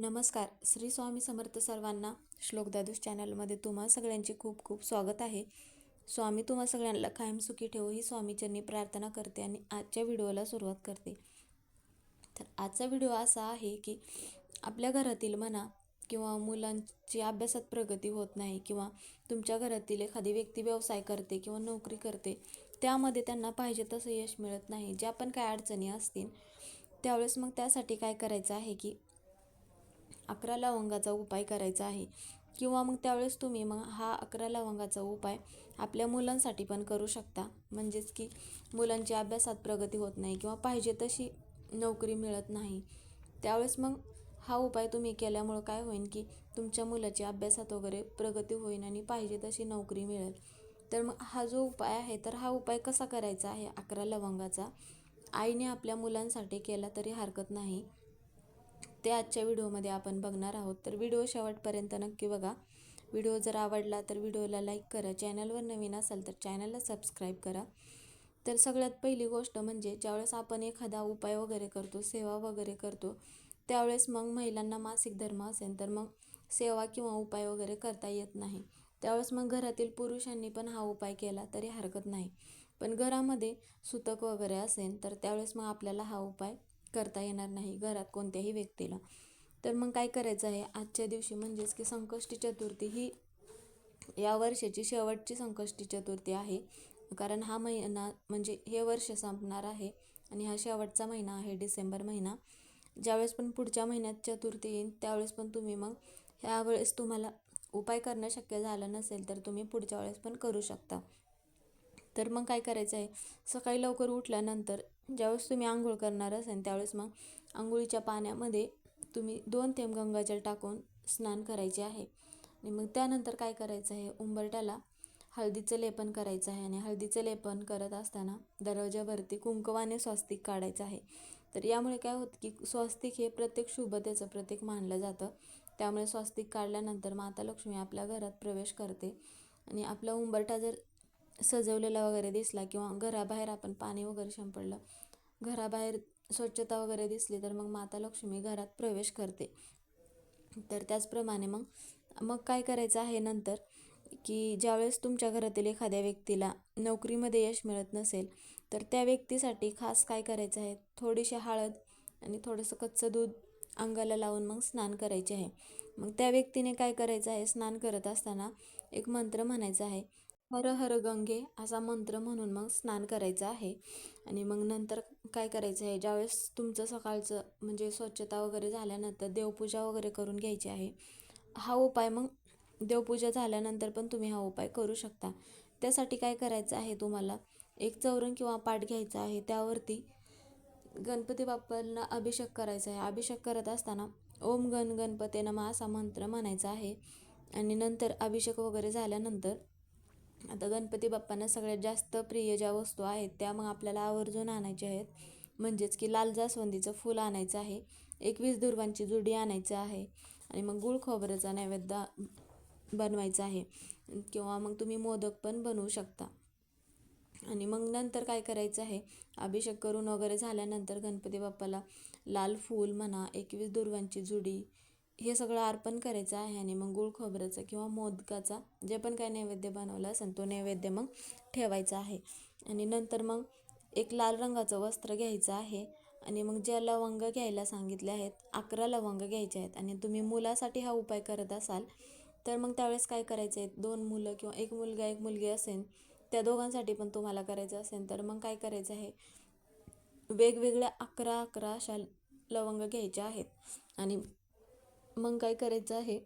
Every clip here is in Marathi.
नमस्कार. श्री स्वामी समर्थ सर्वांना श्लोक दादूस चॅनलमध्ये तुम्हा सगळ्यांचे खूप खूप स्वागत आहे. स्वामी तुम्हा सगळ्यांना कायम सुखी ठेवू ही स्वामीचरणी प्रार्थना करते आणि आजच्या व्हिडिओला सुरुवात करते. तर आजचा व्हिडिओ असा आहे की आपल्या घरातील म्हणा किंवा मुलांची अभ्यासात प्रगती होत नाही किंवा तुमच्या घरातील एखादी व्यक्ती व्यवसाय करते किंवा नोकरी करते त्यामध्ये त्यांना पाहिजे तसं यश मिळत नाही. ज्या पण काय अडचणी असतील त्यावेळेस मग त्यासाठी काय करायचं आहे की अकरा लवंगाचा उपाय करायचा आहे. किंवा मग त्यावेळेस तुम्ही मग हा अकरा लवंगाचा उपाय आपल्या मुलांसाठी पण करू शकता. म्हणजेच की मुलांची अभ्यासात प्रगती होत नाही किंवा पाहिजे तशी नोकरी मिळत नाही. त्यावेळेस मग हा उपाय तुम्ही केल्यामुळं काय होईल की तुमच्या मुलाची अभ्यासात वगैरे प्रगती होईल आणि पाहिजे तशी नोकरी मिळेल. तर मग हा जो उपाय आहे तर हा उपाय कसा करायचा आहे अकरा लवंगाचा? आईने आपल्या मुलांसाठी केला तरी हरकत नाही. ते आजच्या व्हिडिओमध्ये आपण बघणार आहोत. तर व्हिडिओ शेवटपर्यंत नक्की बघा. व्हिडिओ जर आवडला तर व्हिडिओला लाईक करा. चॅनलवर नवीन असाल तर चॅनलला सबस्क्राईब करा. तर सगळ्यात पहिली गोष्ट म्हणजे ज्यावेळेस आपण एखादा उपाय वगैरे करतो सेवा वगैरे करतो त्यावेळेस मग महिलांना मासिक धर्म असेल तर मग सेवा किंवा उपाय वगैरे करता येत नाही. त्यावेळेस मग घरातील पुरुषांनी पण हा उपाय केला तरी हरकत नाही. पण घरामध्ये सुतक वगैरे असेल तर त्यावेळेस मग आपल्याला हा उपाय करता येणार नाही घरात कोणत्याही व्यक्तीला. तर मग काय करायचं आहे? आजच्या दिवशी म्हणजेच की संकष्टी चतुर्थी ही या वर्षाची शेवटची संकष्टी चतुर्थी आहे. कारण हा महिना म्हणजे हे वर्ष संपणार आहे आणि हा शेवटचा महिना आहे डिसेंबर महिना. ज्यावेळेस पण पुढच्या महिन्यात चतुर्थी येईल त्यावेळेस पण तुम्ही मग ह्यावेळेस तुम्हाला उपाय करणं शक्य झालं नसेल तर तुम्ही पुढच्या वेळेस पण करू शकता. तर मग काय करायचं आहे? सकाळी लवकर उठल्यानंतर ज्यावेळेस तुम्ही आंघोळ करणार असेल त्यावेळेस मग आंघोळीच्या पाण्यामध्ये तुम्ही दोन थेंब गंगाजल टाकून स्नान करायचे आहे. आणि मग त्यानंतर काय करायचं आहे? उंबरट्याला हळदीचं लेपन करायचं आहे आणि हळदीचं लेपन करत असताना दरवाजावरती कुंकवाने स्वस्तिक काढायचं आहे. तर यामुळे काय होतं की स्वस्तिक हे प्रत्येक शुभतेचं प्रतीक मानलं जातं. त्यामुळे स्वस्तिक काढल्यानंतर माता लक्ष्मी आपल्या घरात प्रवेश करते आणि आपला उंबरठा जर सजवलेला वगैरे दिसला किंवा घराबाहेर आपण पाणी वगैरे शिंपडलं घराबाहेर स्वच्छता वगैरे दिसली तर मग माता लक्ष्मी घरात प्रवेश करते. तर त्याचप्रमाणे मग मग काय करायचं आहे नंतर की ज्यावेळेस तुमच्या घरातील एखाद्या व्यक्तीला नोकरीमध्ये यश मिळत नसेल तर त्या व्यक्तीसाठी खास काय करायचं आहे? थोडीशी हळद आणि थोडंसं कच्चं दूध अंगाला लावून मग स्नान करायचे आहे. मग त्या व्यक्तीने काय करायचं आहे? स्नान करत असताना एक मंत्र म्हणायचा आहे हर हर गंगे असा मंत्र म्हणून मग स्नान करायचं आहे. आणि मग नंतर काय करायचं आहे? ज्यावेळेस तुमचं सकाळचं म्हणजे स्वच्छता वगैरे झाल्यानंतर देवपूजा वगैरे करून घ्यायची आहे हा उपाय मग देवपूजा झाल्यानंतर पण तुम्ही हा उपाय करू शकता. त्यासाठी काय करायचं आहे तुम्हाला? एक चौरंग किंवा पाठ घ्यायचा आहे. त्यावरती गणपती बाप्पांना अभिषेक करायचा आहे. अभिषेक करत असताना ओम गण गणपते नमा असा मंत्र म्हणायचा आहे. आणि नंतर अभिषेक वगैरे झाल्यानंतर आता गणपती बाप्पांना सगळ्यात जास्त प्रिय ज्या वस्तू आहेत त्या मग आपल्याला आवर्जून आणायच्या आहेत. म्हणजेच की लाल जास्वंदीचं फूल आणायचं आहे एकवीस दुर्वांची जुडी आणायचं आहे आणि मग गुळ खोबऱ्याचा नैवेद्य बनवायचा आहे. किंवा मग तुम्ही मोदक पण बनवू शकता. आणि मग नंतर काय करायचं आहे अभिषेक करून वगैरे झाल्यानंतर गणपती बाप्पाला लाल फूल म्हणा एकवीस दुर्वांची जुडी हे सगळं अर्पण करायचं आहे आणि मग गुळ खोबऱ्याचा किंवा मोदकाचा जे पण काय नैवेद्य बनवलं असेल तो नैवेद्य मग ठेवायचा आहे. आणि नंतर मग एक लाल रंगाचं वस्त्र घ्यायचं आहे आणि मग ज्या लवंग घ्यायला सांगितले आहेत अकरा लवंग घ्यायचे आहेत आणि तुम्ही मुलासाठी हा उपाय करत असाल तर मग त्यावेळेस काय करायचं आहे? दोन मुलं किंवा एक मुलगा एक मुलगी असेल त्या दोघांसाठी पण तुम्हाला करायचं असेल तर मग काय करायचं आहे? वेगवेगळ्या अकरा अकरा अशा लवंग घ्यायच्या आहेत आणि मग काय करायचं आहे?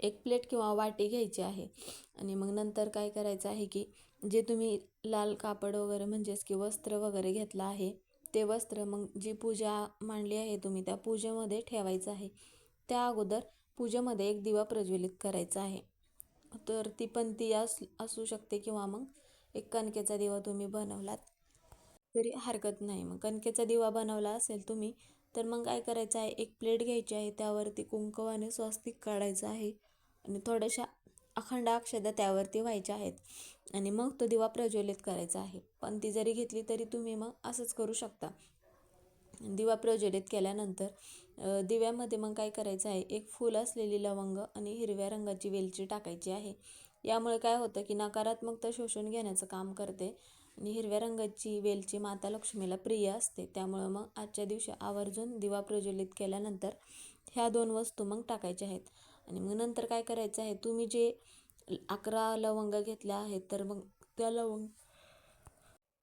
एक प्लेट किंवा वाटी घ्यायची आहे. आणि मग नंतर काय करायचं आहे की जे तुम्ही लाल कापड वगैरे म्हणजेच की वस्त्र वगैरे घेतलं आहे ते वस्त्र मग जी पूजा मांडली आहे तुम्ही त्या पूजेमध्ये ठेवायचं आहे. त्या अगोदर पूजेमध्ये एक दिवा प्रज्वलित करायचा आहे. तर ती पण ती अस असू शकते किंवा मग एक कणकेचा दिवा तुम्ही बनवलात. तरी हरकत नाही. मग कणकेचा दिवा बनवला असेल तुम्ही तर मग काय करायचं आहे? एक प्लेट घ्यायची आहे त्यावरती कुंकवाने स्वस्तिक काढायचं आहे. आणि थोड्याशा अखंड अक्षदा त्यावरती व्हायच्या आहेत. आणि मग तो दिवा प्रज्वलित करायचा आहे. पण ती जरी घेतली तरी तुम्ही मग असंच करू शकता. दिवा प्रज्वलित केल्यानंतर दिव्यामध्ये मग काय करायचं आहे? एक फूल असलेली लवंग आणि हिरव्या रंगाची वेलची टाकायची आहे. यामुळे काय होतं की नकारात्मकता शोषून घेण्याचं काम करते. आणि हिरव्या रंगाची वेलची माता लक्ष्मीला प्रिय असते. त्यामुळं मग आजच्या दिवशी आवर्जून दिवा प्रज्वलित केल्यानंतर ह्या दोन वस्तू मग टाकायच्या आहेत. आणि मग नंतर काय करायचं आहे तुम्ही जे अकरा लवंग घेतल्या आहेत तर मग त्या लवंग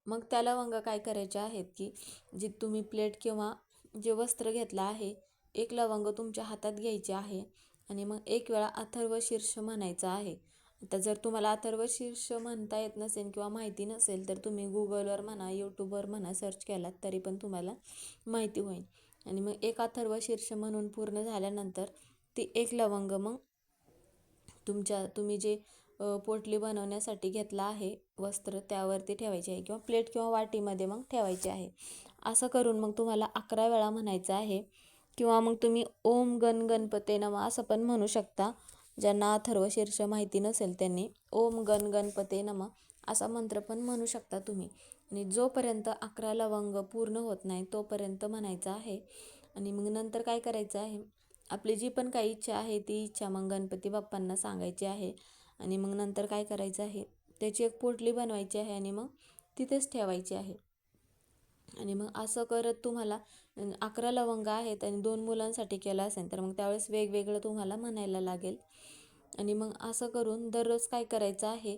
मग त्या लवंग काय करायच्या आहेत की जी तुम्ही प्लेट किंवा जे वस्त्र घेतलं आहे एक लवंग तुमच्या हातात घ्यायचे आहे. आणि मग एक वेळा अथर्व शीर्ष म्हणायचं आहे. आता जर तुम्हाला अथर्व शीर्ष म्हणता येत नसेल किंवा माहिती नसेल तर तुम्ही गुगलवर म्हणा यूट्यूबवर म्हणा सर्च केलात तरी पण तुम्हाला माहिती होईल. आणि मग एक अथर्व शीर्ष म्हणून पूर्ण झाल्यानंतर ती एक लवंग मग तुमच्या तुम्ही जे पोटली बनवण्यासाठी घेतला आहे वस्त्र त्यावरती ठेवायचे आहे किंवा प्लेट किंवा वाटीमध्ये मग ठेवायचे आहे. असं करून मग तुम्हाला अकरा वेळा म्हणायचं आहे किंवा मग तुम्ही ओम गण गणपते नमः असं पण म्हणू शकता. ज्यांना अथर्व शीर्ष माहिती नसेल त्यांनी ओम गण गणपते नम असा मंत्र पण म्हणू शकता तुम्ही. आणि जोपर्यंत अकरा लवंग पूर्ण होत नाही तोपर्यंत म्हणायचं आहे. आणि मग नंतर काय करायचं आहे? आपली जी पण काही इच्छा आहे ती इच्छा मग गणपती बाप्पांना सांगायची आहे. आणि मग नंतर काय करायचं आहे? त्याची एक पोटली बनवायची आहे आणि मग तिथेच ठेवायची आहे. आणि मग असं करत तुम्हाला अकरा लवंग आहेत आणि दोन मुलांसाठी केलं असेल तर मग त्यावेळेस वेगवेगळं तुम्हाला म्हणायला लागेल. आणि मग असं करून दररोज काय करायचं आहे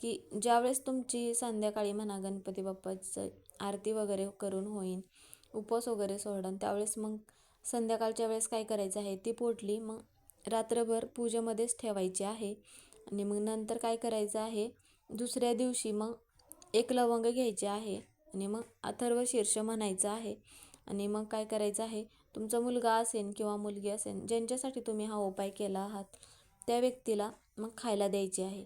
की ज्यावेळेस तुमची संध्याकाळी म्हणा गणपती बाप्पाचं आरती वगैरे करून होईन उपवास वगैरे सोडून त्यावेळेस मग संध्याकाळच्या वेळेस काय करायचं आहे ती पोटली मग रात्रभर पूजेमध्येच ठेवायची आहे. आणि मग नंतर काय करायचं आहे दुसऱ्या दिवशी मग एक लवंग घ्यायची आहे. आणि मग अथर्व शीर्ष म्हणायचं आहे. आणि मग काय करायचं आहे? तुमचा मुलगा असेल किंवा मुलगी असेल ज्यांच्यासाठी तुम्ही हा उपाय केला आहात त्या व्यक्तीला मग खायला द्यायची आहे.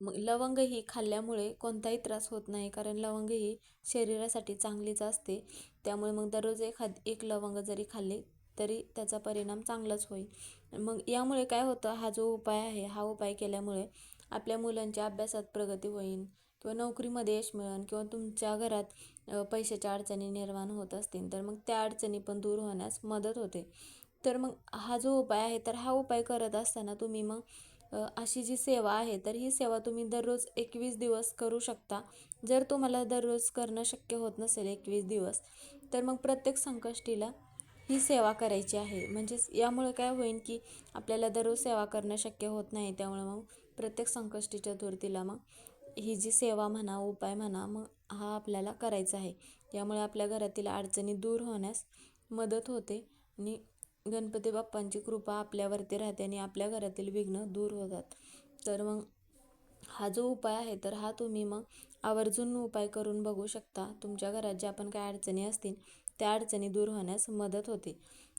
मग लवंग ही खाल्ल्यामुळे कोणताही त्रास होत नाही कारण लवंग ही शरीरासाठी चांगलीच असते. त्यामुळे मग दररोज एखाद एक लवंग जरी खाल्ले तरी त्याचा परिणाम चांगलाच होईल. मग यामुळे काय होतं? हा जो उपाय आहे हा उपाय केल्यामुळे आपल्या मुलांच्या अभ्यासात प्रगती होईल. किंवा नोकरीमध्ये यश मिळेल किंवा तुमच्या घरात पैशाच्या अडचणी निर्माण होत असतील तर मग त्या अडचणी पण दूर होण्यास मदत होते. तर मग हा जो उपाय आहे तर हा उपाय करत असताना तुम्ही मग अशी जी सेवा आहे तर ही सेवा तुम्ही दररोज एकवीस दिवस करू शकता. जर तुम्हाला दररोज करणं शक्य होत नसेल एकवीस दिवस तर मग प्रत्येक संकष्टीला ही सेवा करायची आहे. म्हणजेच यामुळे काय होईल की आपल्याला दररोज सेवा करणं शक्य होत नाही त्यामुळे मग प्रत्येक संकष्टी चतुर्थीला मग ही जी सेवा म्हणा उपाय म्हणा मग हा आपल्याला करायचा आहे. यामुळे आपल्या घरातील अडचणी दूर होण्यास मदत होते आणि गणपती बाप्पांची कृपा आपल्यावरती राहते आणि आपल्या घरातील विघ्न दूर होतात. तर मग हा जो उपाय आहे तर हा तुम्ही मग आवर्जून उपाय करून बघू शकता. तुमच्या घरात ज्या पण काय अडचणी असतील त्या अडचणी दूर होण्यास मदत होते.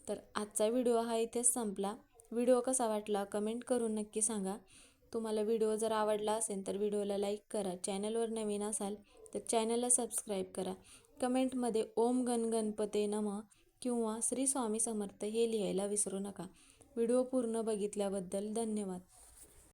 तर आजचा व्हिडिओ हा इथेच संपला. व्हिडिओ कसा वाटला कमेंट करून नक्की सांगा. तुम्हाला व्हिडिओ जर आवडला असेल तर व्हिडिओला लाईक करा. चॅनलवर नवीन असाल तर चॅनलला सबस्क्राईब करा. कमेंटमध्ये ओम गण गणपते नम किंवा श्री स्वामी समर्थ हे लिहायला विसरू नका. व्हिडिओ पूर्ण बघितल्याबद्दल धन्यवाद.